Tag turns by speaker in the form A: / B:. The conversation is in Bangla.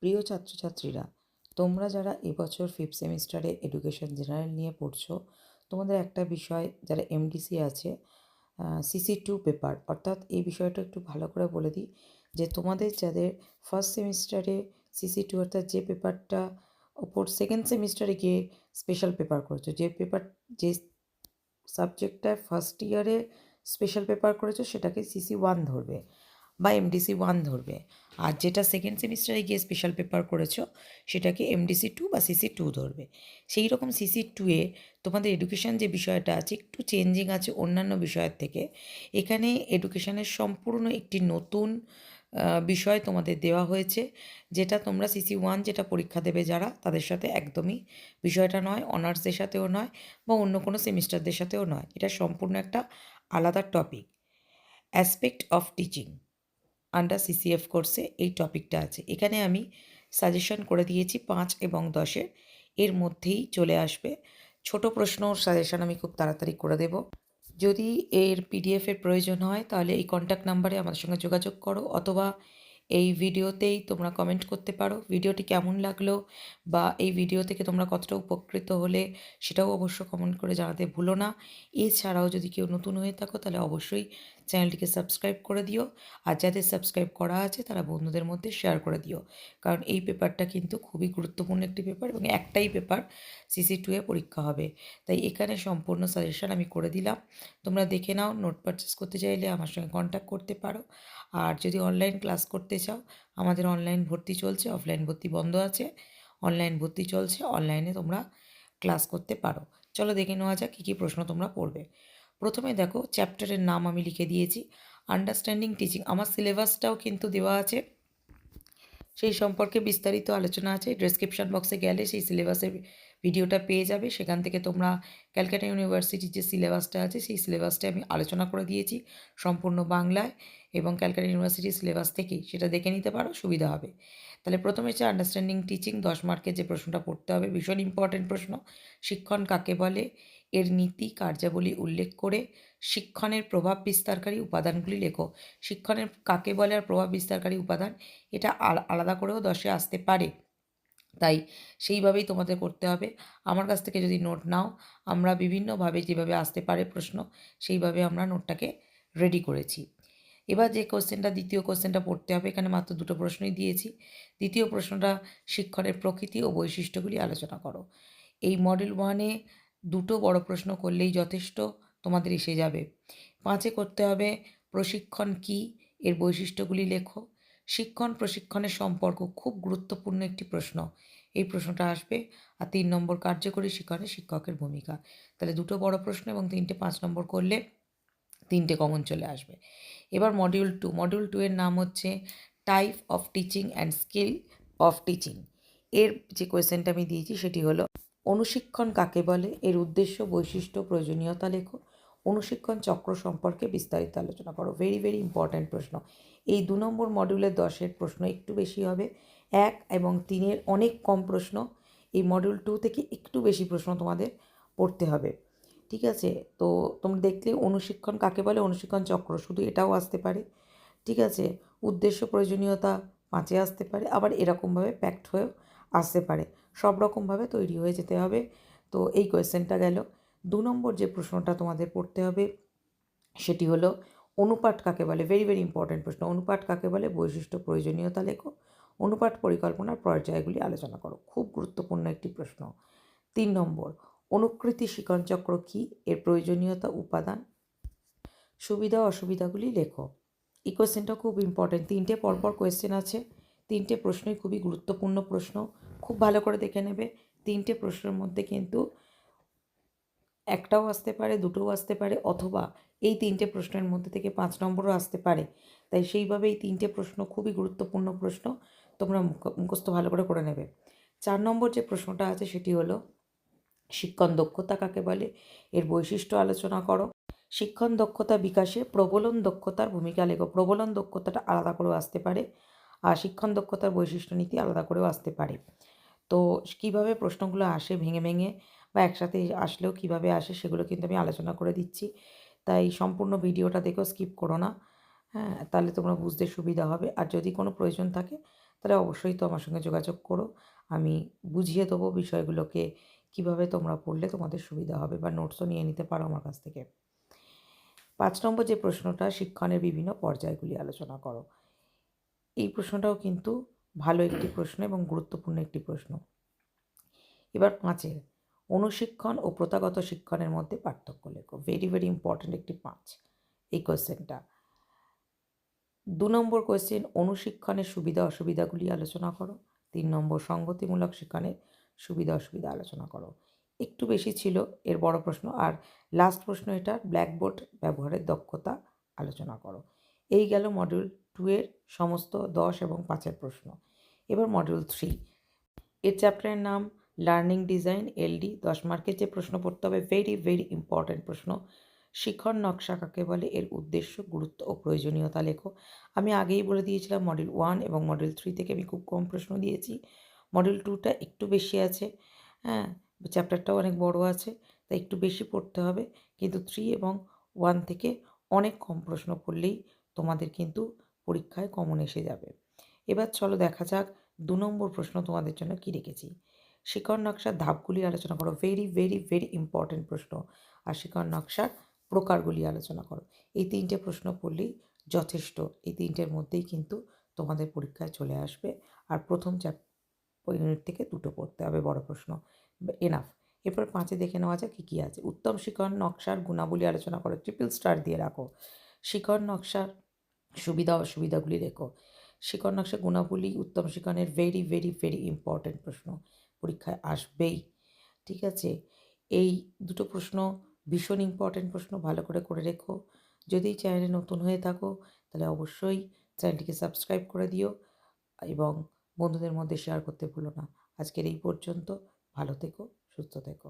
A: প্রিয় ছাত্রছাত্রীরা, তোমরা যারা এবছর ফিফথ সেমিস্টারে এডুকেশন জেনারেল নিয়ে পড়ছো, তোমাদের একটা বিষয় যারা এমডিসি আছে সিসি টু পেপার অর্থাৎ এই বিষয়টা একটু ভালো করে বলে দিই, যে তোমাদের যাদের ফার্স্ট সেমিস্টারে সিসি টু অর্থাৎ যে পেপারটা ওপর সেকেন্ড সেমিস্টারে গিয়ে স্পেশাল পেপার করেছ, যে পেপার যে সাবজেক্টটা ফার্স্ট ইয়ারে স্পেশাল পেপার করেছ, সেটাকে সিসি ওয়ান ধরবে। বা এমডিসি ওয়ান ধরবে। আর যেটা সেকেন্ড সেমিস্টারে গিয়ে স্পেশাল পেপার করেছ, সেটাকে এমডিসি টু বা সিসি টু ধরবে। সেই রকম সিসি টুয়ে তোমাদের এডুকেশান যে বিষয়টা আছে, একটু চেঞ্জিং আছে অন্যান্য বিষয়ের থেকে, এখানে এডুকেশানের সম্পূর্ণ একটি নতুন বিষয় তোমাদের দেওয়া হয়েছে, যেটা তোমরা সিসি ওয়ান যেটা পরীক্ষা দেবে যারা, তাদের সাথে একদমই বিষয়টা নয় অনার্সদের সাথেও নয়, বা অন্য কোনো সেমিস্টারদের সাথেও নয়। এটা সম্পূর্ণ একটা আলাদা topic aspect of teaching under CCF কোর্সে এই টপিকটা আছে। এখানে আমি সাজেশন করে দিয়েছি পাঁচ এবং দশের। এর মধ্যেই চলে আসবে। ছোট প্রশ্ন সাজেশন আমি খুব তাড়াতাড়ি করে দেব। যদি এর পিডিএফের প্রয়োজন হয়, তাহলে এই কন্ট্যাক্ট নাম্বারে আমার সঙ্গে যোগাযোগ করো অথবা এই ভিডিওতেই তোমরা কমেন্ট করতে পারো। ভিডিওটি কেমন লাগল বা এই ভিডিও থেকে তোমরা কতটা উপকৃত হলে সেটাও অবশ্য কমেন্ট করে জানাতে ভুলো না। এছাড়াও যদি কেউ নতুন হয়ে থাকো তাহলে অবশ্যই চ্যানেলটিকে সাবস্ক্রাইব করে দিও আর যাদের সাবস্ক্রাইব করা আছে তারা বন্ধুদের মধ্যে শেয়ার করে দিও। কারণ এই পেপারটা কিন্তু খুবই গুরুত্বপূর্ণ একটি পেপার এবং একটাই পেপার সিসি টুয়ে পরীক্ষা হবে। তাই এখানে সম্পূর্ণ সাজেশন আমি করে দিলাম। তোমরা দেখে নাও নোট পারচেস করতে চাইলে আমার সঙ্গে কন্ট্যাক্ট করতে পারো। আর যদি অনলাইন ক্লাস করতে চাও, আমাদের অনলাইন ভর্তি চলছে অফলাইন ভর্তি বন্ধ আছে। অনলাইন ভর্তি চলছে অনলাইনে তোমরা ক্লাস করতে পারো। চলো দেখে নেওয়া যাক কী কী প্রশ্ন তোমরা পড়বে প্রথমে দেখো চ্যাপ্টারের নাম আমি লিখে দিয়েছি। আন্ডারস্ট্যান্ডিং টিচিং আমার সিলেবাসটাও কিন্তু দেওয়া আছে। সেই সম্পর্কে বিস্তারিত আলোচনা আছে। ডেসক্রিপশন বক্সে গেলে সেই সিলেবাসের ভিডিওটা পেয়ে যাবে। সেখান থেকে তোমরা ক্যালকাটা ইউনিভার্সিটির যে সিলেবাসটা আছে, সেই সিলেবাসটা আমি আলোচনা করে দিয়েছি। সম্পূর্ণ বাংলায়। এবং ক্যালকাটা ইউনিভার্সিটির সিলেবাস থেকেই সেটা দেখে নিতে পারো, সুবিধা হবে। তাহলে প্রথমে হচ্ছে আন্ডারস্ট্যান্ডিং টিচিং দশ মার্কের যে প্রশ্নটা পড়তে হবে, ভীষণ ইম্পর্টেন্ট প্রশ্ন। শিক্ষণ কাকে বলে? এর নীতি, কার্যাবলী উল্লেখ করে শিক্ষণের প্রভাব বিস্তারকারী উপাদানগুলি লেখো। শিক্ষণের কাকে বলে আর প্রভাব বিস্তারকারী উপাদান? এটা আলাদা করেও দশে আসতে পারে। তাই সেইভাবেই তোমাদের করতে হবে। আমার কাছ থেকে যদি নোট নাও, আমরা বিভিন্নভাবে যেভাবে আসতে পারে প্রশ্ন, সেইভাবে আমরা নোটটাকে রেডি করেছি। এবার যে কোশ্চেনটা দ্বিতীয় কোশ্চেনটা পড়তে হবে, এখানে মাত্র দুটো প্রশ্নই দিয়েছি। দ্বিতীয় প্রশ্নটা, শিক্ষণের প্রকৃতি ও বৈশিষ্ট্যগুলি আলোচনা করো। এই মডেল ওয়ানে দুটো বড় প্রশ্ন করলেই যথেষ্ট, তোমাদের এসে যাবে। পাঁচে করতে হবে, প্রশিক্ষণ কি? এর বৈশিষ্ট্যগুলি লেখো। শিক্ষণ, প্রশিক্ষণের সম্পর্ক খুব গুরুত্বপূর্ণ একটি প্রশ্ন। এই প্রশ্নটা আসবে। আর তিন নম্বর কার্যকরী শিক্ষণে শিক্ষকের ভূমিকা। তাহলে দুটো বড় প্রশ্ন এবং তিনটে পাঁচ নম্বর করলে তিনটে কমন চলে আসবে। এবার মডিউল টু মডিউল টু এর নাম হচ্ছে type of teaching and skill of teaching এর যে কোয়েশ্চেনটা আমি দিয়েছি সেটি হলো, অনুশিক্ষণ কাকে বলে? এর উদ্দেশ্য, বৈশিষ্ট্য, প্রয়োজনীয়তা লেখো। অনুশিক্ষণ চক্র সম্পর্কে বিস্তারিত আলোচনা করো। ভেরি ভেরি ইম্পর্ট্যান্ট প্রশ্ন। এই দু নম্বর মডিউলের দশের প্রশ্ন একটু বেশি হবে। এক এবং তিনের অনেক কম প্রশ্ন। এই মডিউল টু থেকে একটু বেশি প্রশ্ন তোমাদের পড়তে হবে। ঠিক আছে? তো তোমরা দেখলে অনুশিক্ষণ কাকে বলে? অনুশিক্ষণ চক্র। শুধু এটাও আসতে পারে। ঠিক আছে? উদ্দেশ্য, প্রয়োজনীয়তা পাঁচে আসতে পারে। আবার এরকমভাবে প্যাক্ট হয়েও আসতে পারে। সব রকমভাবে তৈরি হয়ে যেতে হবে। তো এই কোয়েশ্চেনটা গেল। দু নম্বর যে প্রশ্নটা তোমাদের পড়তে হবে, সেটি হলো অনুপাট কাকে বলে? ভেরি ভেরি ইম্পর্ট্যান্ট প্রশ্ন। অনুপাট কাকে বলে? বৈশিষ্ট্য, প্রয়োজনীয়তা লেখো। অনুপাট পরিকল্পনার পর্যায়গুলি আলোচনা করো। খুব গুরুত্বপূর্ণ একটি প্রশ্ন। তিন নম্বর অনুকৃতি শিকন চক্র কী? এর প্রয়োজনীয়তা, উপাদান? সুবিধা অসুবিধাগুলি লেখো। কোয়েশ্চেনটা খুব ইম্পর্টেন্ট তিনটে পরপর কোয়েশ্চেন আছে। তিনটে প্রশ্নই খুবই গুরুত্বপূর্ণ প্রশ্ন। খুব ভালো করে দেখে নেবে। তিনটে প্রশ্নের মধ্যে কিন্তু একটাও আসতে পারে, দুটোও আসতে পারে, অথবা এই তিনটে প্রশ্নের মধ্যে থেকে পাঁচ নম্বরও আসতে পারে। তাই সেইভাবে এই তিনটে প্রশ্ন খুবই গুরুত্বপূর্ণ প্রশ্ন। তোমরা মুখ মুখস্থ ভালো করে করে নেবে। চার নম্বর যে প্রশ্নটা আছে সেটি হলো শিক্ষণ দক্ষতা কাকে বলে? এর বৈশিষ্ট্য আলোচনা করো। শিক্ষণ দক্ষতা বিকাশে প্রবলন দক্ষতার ভূমিকা লেখো। প্রবলন দক্ষতাটা আলাদা করেও আসতে পারে, আর শিক্ষণ দক্ষতার বৈশিষ্ট্য নীতি আলাদা করেও আসতে পারে। তো কীভাবে প্রশ্নগুলো আসে ভেঙে ভেঙে বা একসাথে আসলেও কীভাবে আসে সেগুলো কিন্তু আমি আলোচনা করে দিচ্ছি। তাই সম্পূর্ণ ভিডিওটা দেখেও স্কিপ করো না। হ্যাঁ তাহলে তোমরা বুঝতে সুবিধা হবে। আর যদি কোনো প্রয়োজন থাকে, তাহলে অবশ্যই তো আমার সঙ্গে যোগাযোগ করো। আমি বুঝিয়ে দেবো বিষয়গুলোকে কীভাবে তোমরা পড়লে তোমাদের সুবিধা হবে বা নোটসও নিয়ে নিতে পারো আমার কাছ থেকে। পাঁচ নম্বর যে প্রশ্নটা, শিক্ষণের বিভিন্ন পর্যায়গুলি আলোচনা করো। এই প্রশ্নটাও কিন্তু ভালো একটি প্রশ্ন এবং গুরুত্বপূর্ণ একটি প্রশ্ন। এবার পাঁচের, অনুশিক্ষণ ও প্রথাগত শিক্ষণের মধ্যে পার্থক্য লেখো। ভেরি ভেরি ইম্পর্ট্যান্ট একটি পাঁচ এই কোয়েশ্চেনটা দু নম্বর কোয়েশ্চেন অনুশিক্ষণের সুবিধা অসুবিধাগুলি আলোচনা করো। তিন নম্বর, সঙ্গতিমূলক শিক্ষণের সুবিধা অসুবিধা আলোচনা করো। একটু বেশি ছিল, এর বড় প্রশ্ন। আর লাস্ট প্রশ্ন এটা ব্ল্যাকবোর্ড ব্যবহারের দক্ষতা আলোচনা করো। এই গেল মডিউল টু এর সমস্ত দশ এবং পাঁচের প্রশ্ন। এবার মডিউল থ্রি এর চ্যাপ্টারের নাম লার্নিং ডিজাইন এলডি দশ মার্কের যে প্রশ্ন পড়তে হবে ভেরি ভেরি ইম্পর্ট্যান্ট প্রশ্ন। শিক্ষণ নকশা কাকে বলে? এর উদ্দেশ্য, গুরুত্ব ও প্রয়োজনীয়তা লেখো। আমি আগেই বলে দিয়েছিলাম মডিউল ওয়ান এবং মডিউল থ্রি থেকে আমি খুব কম প্রশ্ন দিয়েছি। মডিউল টুটা একটু বেশি আছে হ্যাঁ? চ্যাপ্টারটাও অনেক বড় আছে, তাই একটু বেশি পড়তে হবে। কিন্তু থ্রি এবং ওয়ান থেকে অনেক কম প্রশ্ন পড়লেই তোমাদের কিন্তু পরীক্ষায় কমন এসে যাবে। এবার চলো দেখা যাক দু নম্বর প্রশ্ন তোমাদের জন্য কী রেখেছি। শিকড় নকশার ধাপগুলি আলোচনা করো। ভেরি ভেরি ভেরি ইম্পর্ট্যান্ট প্রশ্ন। আর শিকড় নকশার প্রকারগুলি আলোচনা করো। এই তিনটে প্রশ্ন পড়লেই যথেষ্ট। এই তিনটের মধ্যেই কিন্তু তোমাদের পরীক্ষায় চলে আসবে। আর প্রথম চ্যাপ ইউনিট থেকে দুটো পড়তে হবে, বড় প্রশ্ন। এনাফ এরপর পাঁচে দেখে নেওয়া যাক কী কী আছে। উত্তম শিকড় নকশার গুণাবলী আলোচনা করো ট্রিপল স্টার দিয়ে রাখো। শিকড় নকশার সুবিধা, অসুবিধাগুলি রেখো। শিকড় নকশা গুণাবলী উত্তম শিকনের ভেরি ভেরি ভেরি ইম্পর্ট্যান্ট প্রশ্ন। পরীক্ষায় আসবেই। ঠিক আছে? এই দুটো প্রশ্ন ভীষণ ইম্পর্ট্যান্ট প্রশ্ন, ভালো করে করে রেখো। যদি চ্যানেলে নতুন হয়ে থাকো, তাহলে অবশ্যই চ্যানেলটিকে সাবস্ক্রাইব করে দিও এবং বন্ধুদের মধ্যে শেয়ার করতে ভুলো না। আজকের এই পর্যন্ত। ভালো থেকো সুস্থ থেকো।